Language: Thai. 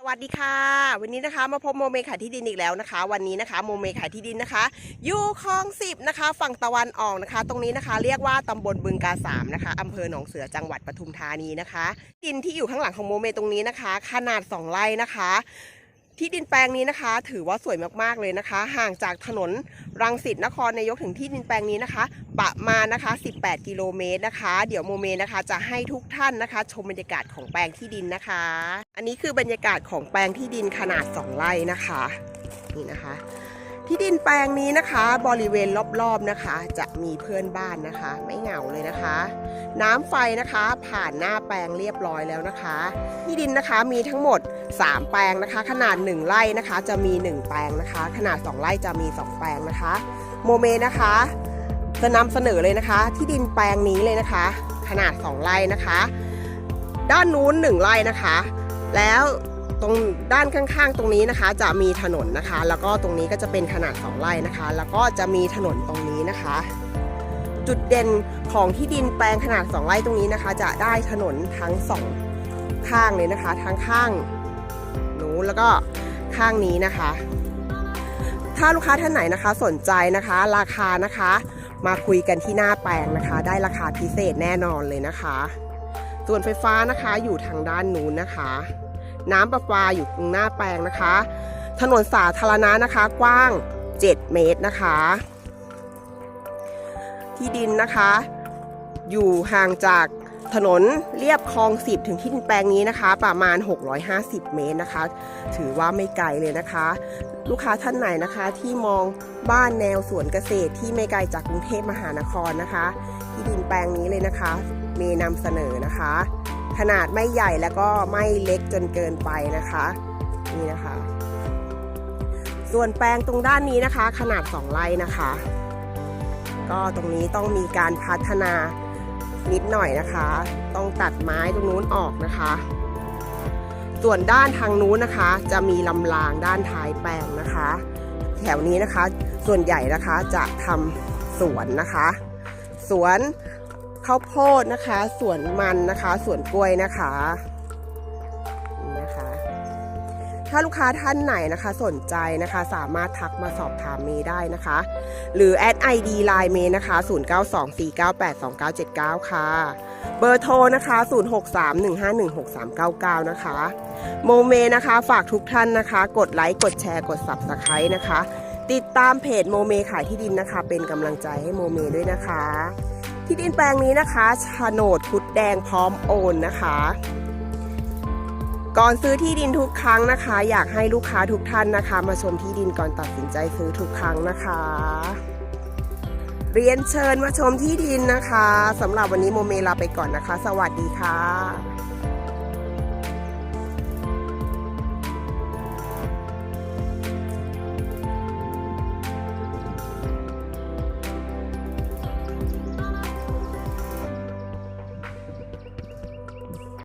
สวัสดีค่ะ วันนี้นะคะมาพบโมเมขายที่ดินอีกแล้วนะคะ วันนี้นะคะโมเมขายที่ดินนะคะอยู่คลองสิบนะคะ ฝั่งตะวันออกนะคะ ตรงนี้นะคะ เรียกว่าตำบลบึงกาสามนะคะอำเภอหนองเสือจังหวัดปทุมธานีนะคะ ดินที่อยู่ข้างหลังของโมเมตรงนี้นะคะ ขนาด 2 ไร่นะคะ ที่ดินแปลงนี้นะคะ ถือว่าสวยมากๆเลยนะคะ ห่างจากถนนรังสิตนครนายกถึงที่ดินแปลงนี้นะคะ ประมาณนะคะ 18 กิโลเมตรนะคะ เดี๋ยวโมเมนะคะจะให้ทุกท่านนะคะ ชมบรรยากาศของแปลงที่ดินนะคะ อันนี้คือบรรยากาศของแปลงที่ดินขนาด 2 ไร่นะคะนี่นะคะ ที่ดินแปลงนี้นะคะ บริเวณรอบๆนะคะ จะมีเพื่อนบ้านนะคะ ไม่เหงาเลยนะคะ น้ำไฟนะคะ ผ่านหน้าแปลงเรียบร้อยแล้วนะคะ ที่ดินนะคะมีทั้งหมด 3 แปลงนะคะ ขนาด 1 ไร่นะคะ จะมี 1 แปลงนะคะ ขนาด 2 ไร่จะมี 2 แปลงนะคะ โมเมนะคะ จะนำเสนอเลยนะคะ ที่ดินแปลงนี้เลยนะคะ ขนาด 2 ไร่นะคะ ด้านนู้น 1 ไร่นะคะ แล้ว ตรงด้านข้างๆ ตรงนี้นะคะ จะมีถนนนะคะ แล้วก็ตรงนี้ก็จะเป็นขนาด2ไร่นะคะ แล้วก็จะมีถนนตรงนี้นะคะ จุดเด่นของที่ดินแปลงขนาด2ไร่ตรงนี้นะคะ จะได้ถนนทั้งสองข้างเลยนะคะทั้งข้างนู้นแล้วก็ข้างนี้นะคะ ถ้าลูกค้าท่านไหนนะคะสนใจนะคะ ราคานะคะ มาคุยกันที่หน้าแปลงนะคะ ได้ราคาพิเศษแน่นอนเลยนะคะส่วนไฟฟ้านะคะอยู่ทางด้านนู้นนะคะ น้ำประปาอยู่ตรงหน้าแปลงนะคะ ถนนสาธารณะนะคะกว้าง 7 เมตรนะคะ ที่ดินนะคะ อยู่ห่างจากถนนเรียบคลอง 10 ถึงที่ดินแปลงนี้นะคะ ประมาณ 650 เมตรนะคะ ถือว่าไม่ไกลเลยนะคะ ลูกค้าท่านไหนนะคะที่มองบ้านแนวสวนเกษตรที่ไม่ไกลจากกรุงเทพมหานครนะคะ ที่ดินแปลงนี้เลยนะคะ เมนำเสนอนะคะ ขนาดไม่ใหญ่แล้วก็ไม่เล็กจนเกินไปนะคะนี่นะคะ ส่วนแปลงตรงด้านนี้นะคะ ขนาด 2 ไร่นะคะ ก็ตรงนี้ต้องมีการพัฒนานิดหน่อยนะคะ ต้องตัดไม้ตรงนู้นออกนะคะ ส่วนด้านทางนู้นนะคะ จะมีลำรางด้านท้ายแปลงนะคะ แถวนี้นะคะส่วนใหญ่นะคะจะทำสวนนะคะ สวน ข้าวโพดนะคะ สวนมันนะคะ สวนกล้วยนะคะนี่นะคะ ถ้าลูกค้าท่านไหนนะคะสนใจนะคะ สามารถทักมาสอบถามเมย์ได้นะคะ หรือแอดไอดีไลน์เมย์นะคะ 0924982979 ค่ะ เบอร์โทรนะคะ 0631516399 นะคะ โมเมนะคะ ฝากทุกท่านนะคะ กดไลค์กดแชร์กด Subscribe นะคะติดตามเพจโมเมขายที่ดินนะคะ เป็นกำลังใจให้โมเมด้วยนะคะ ที่ดินแปลงนี้นะคะโฉนดพุดแดงพร้อมโอนนะคะ ก่อนซื้อที่ดินทุกครั้งนะคะ อยากให้ลูกค้าทุกท่านนะคะ มาชมที่ดินก่อนตัดสินใจซื้อทุกครั้งนะคะ เรียนเชิญมาชมที่ดินนะคะสำหรับวันนี้โมเมลาไปก่อนนะคะ สวัสดีค่ะ